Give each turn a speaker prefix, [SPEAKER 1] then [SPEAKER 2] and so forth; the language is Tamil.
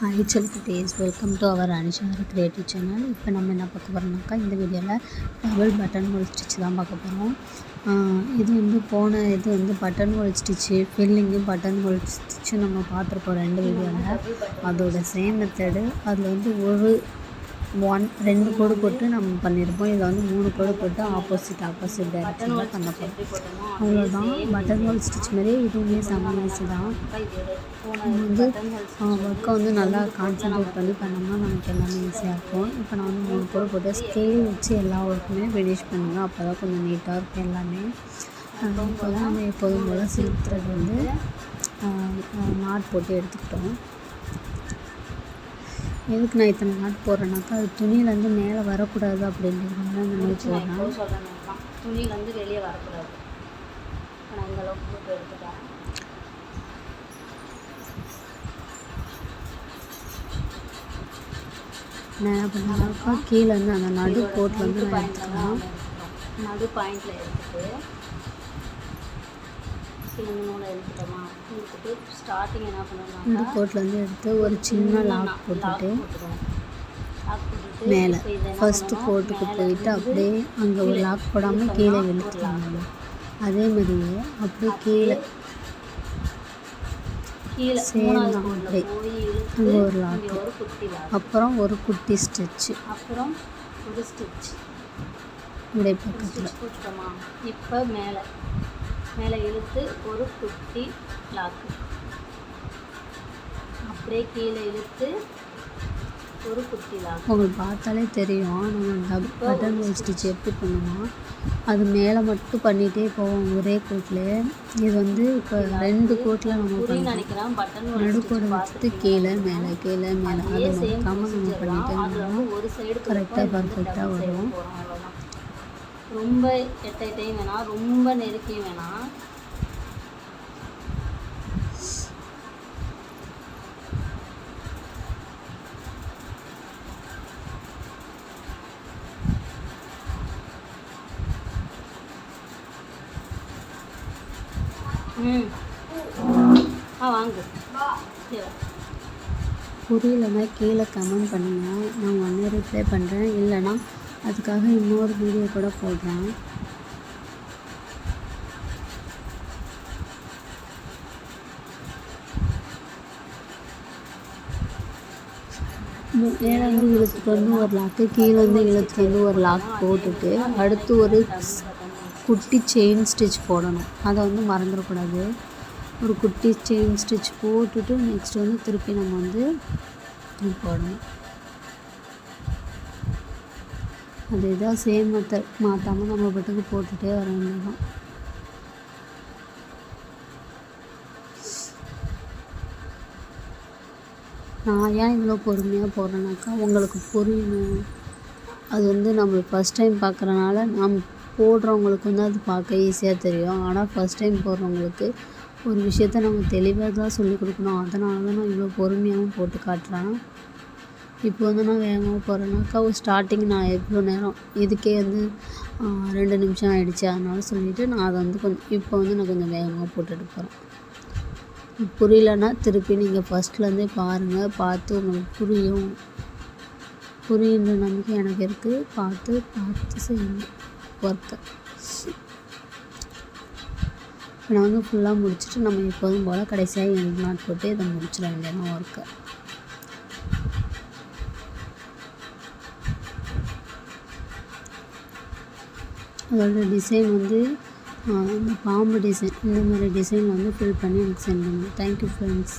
[SPEAKER 1] ஹாய் செல்குட்டீஸ் வெல்கம் டு அவர் அனிஷார் கிரியேட்டிவ் சேனல் இப்போ நம்ம என்ன பார்க்க போகிறோம்னாக்கா இந்த வீடியோவில் டபுள் பட்டன் ஹோல் ஸ்டிச் தான் பார்க்க போகிறோம் இது வந்து போன இது வந்து பட்டன் ஹோல் ஸ்டிச்சு ஃபில்லிங்கும் பட்டன் ஹோல் ஸ்டிச்சும் நம்ம பார்த்துருக்கோம் ரெண்டு வீடியோவில் அதோட சேம் மெத்தடு அதில் வந்து ஒரு ஒன் ரெண்டு கோடு போட்டு நம்ம பண்ணியிருப்போம் இதில் வந்து மூணு கோடு போட்டு ஆப்போசிட் ஆப்போசிட் டைரக்ஷனில் பண்ண போகிறோம் அவ்வளோதான் பட்டன் ஹோல் ஸ்டிச் மாதிரியே இதுவுமே செம்ம ஈஸி தான் வந்து ஒர்க்கை வந்து நல்லா கான்சன்ட்ரேட் பண்ணி பண்ணோம்னா நமக்கு எல்லாமே ஈஸியாக இருக்கும். இப்போ நான் வந்து மூணு கோடு போட்டு ஸ்கேல் வச்சு எல்லா ஒர்க்குமே ஃபினிஷ் பண்ணுவேன் அப்போ தான் கொஞ்சம் நீட்டாக இருக்கும் எல்லாமே. இப்போ தான் நம்ம எப்போதும் போல் சில்க் த்ரெட் வந்து நாட் போட்டு எடுத்துக்கிட்டோம். எதுக்கு நான் இத்தனை நாட் போடுறேன்னாக்கா அது துணியிலேருந்து மேலே வரக்கூடாது அப்படின்றதுனால அந்த மாதிரி போடுறேன்
[SPEAKER 2] சொல்கிறேன் துணியிலேருந்து வெளியே வரக்கூடாது. நான் இந்த அளவுக்கு போட்டு எடுத்துட்டேன்.
[SPEAKER 1] நான் என்ன கீழே வந்து அந்த நடு கோட்டில் வந்து நான் எடுத்துக்கலாம்.
[SPEAKER 2] நடு பாயிண்டில் எடுத்துட்டு கீழே நூலை எடுத்துட்டோமா? எடுத்துட்டு ஸ்டார்டிங் என்ன
[SPEAKER 1] நடு
[SPEAKER 2] பண்ணணும்னா
[SPEAKER 1] கோட்டிலேருந்து எடுத்து ஒரு சின்ன லாக் போட்டுட்டு மேலே. ஃபஸ்ட்டு? கோட்டுக்கு போயிட்டு அப்படியே அங்கே ஒரு லாக் போடாமல் கீழே இழுத்துக்கலாம் நம்ம அதே மாதிரியே அப்படியே கீழே.
[SPEAKER 2] கீழே
[SPEAKER 1] same
[SPEAKER 2] மூணாவது
[SPEAKER 1] தான்.
[SPEAKER 2] கோட்டில்
[SPEAKER 1] அப்படியே. அங்கே ஒரு லாக்கு அப்புறம் ஒரு குட்டி ஸ்டிச்சு
[SPEAKER 2] அப்புறம் ஒரு ஸ்டிச்
[SPEAKER 1] இப்படியே பக்கத்தில்
[SPEAKER 2] இப்போ மேலே. மேலே இழுத்து ஒரு குட்டி லாக்கு அப்படியே கீழே இழுத்து ஒரு குட்டி லாக்கு
[SPEAKER 1] உங்களுக்கு பார்த்தாலே தெரியும். நம்ம டப் பட்டன் ஸ்டிச் எப்படி பண்ணுவோம் அது மேலே மட்டும் பண்ணிகிட்டே போவோம் ஒரே கோட்லேயே இது வந்து இப்போ ரெண்டு கோட்டில் நம்ம
[SPEAKER 2] நினைக்கிறேன். பட்டன்
[SPEAKER 1] நடுக்கோடு வச்சுட்டு கீழே மேலே கீழே மேலே. அது மறக்காமல் நம்ம
[SPEAKER 2] சைடு
[SPEAKER 1] கரெக்டாக பர்ஃபெக்டாக வரும்.
[SPEAKER 2] ரொம்ப எட்ட எட்டையும் வேணாம் ரொம்ப நெருக்கியும் வேணாம் ம். ஆ வாங்கு.
[SPEAKER 1] புரியலன்னா கீழே கமெண்ட் பண்ணுங்கள் நான் உடனே ரிப்ளை பண்ணுறேன் இல்லைன்னா அதுக்காக இன்னொரு வீடியோ கூட போடுறேன் மேலே வந்து இழுத்துட்டு வந்து ஒரு லாக்கு கீழே வந்து இழுத்துட்டு வந்து ஒரு லாக் போட்டுட்டு அடுத்து ஒரு குட்டி செயின் ஸ்டிச் போடணும். அதை வந்து மறந்துடக்கூடாது. ஒரு குட்டி செயின் ஸ்டிச் போட்டுட்டு நெக்ஸ்ட் வந்து திருப்பி நம்ம வந்து போடணும். அது எதாவது சேம் மெத்தட் மாற்றாமல் நம்ம பாட்டுக்கு போட்டுகிட்டே வர வேண்டியதான் நான் ஏன் இவ்வளோ பொறுமையாக போடுறேனாக்கா உங்களுக்கு புரியணும். அது வந்து நம்ம ஃபஸ்ட் டைம் பார்க்குறனால நாம் போடுறவங்களுக்கு வந்து அது பார்க்க ஈஸியாக தெரியும். ஆனால் ஃபஸ்ட் டைம் போடுறவங்களுக்கு ஒரு விஷயத்த நம்ம தெளிவாக தான் சொல்லிக் கொடுக்கணும். அதனால தான் நான் இவ்வளோ பொறுமையாகவும் போட்டு காட்டுறேன். இப்போ வந்து நான் வேகமாக போகிறேன்னாக்கா ஒரு ஸ்டார்டிங் நான் எவ்வளோ நேரம் இதுக்கே வந்து ரெண்டு நிமிஷம் ஆகிடுச்சி அதனால சொல்லிவிட்டு நான் அதை வந்து கொஞ்சம் இப்போ வந்து நான் கொஞ்சம் வேகமாக போட்டுட்டு போகிறேன் புரியலன்னா திருப்பி நீங்கள் ஃபஸ்ட்லேருந்தே பாருங்கள் பார்த்து உங்களுக்கு புரியும். புரியுன்ற நம்பிக்கை எனக்கு இருக்குது பார்த்து பார்த்து செய்யுங்க. ஒர்க்கை இப்போ நான் வந்து ஃபுல்லாக முடிச்சுட்டு நம்ம எப்போதும் போல் கடைசியாக எண்ட் நாட் போட்டு இதை முடிச்சிட வேண்டியதான் ஒர்க்கை அதோட டிசைன் வந்து இந்த பாம்பு டிசைன் இந்த மாதிரி டிசைன் வந்து ஃபில் பண்ணி எனக்கு சென்ட் பண்ணுங்கள் தேங்க்யூ ஃப்ரெண்ட்ஸ்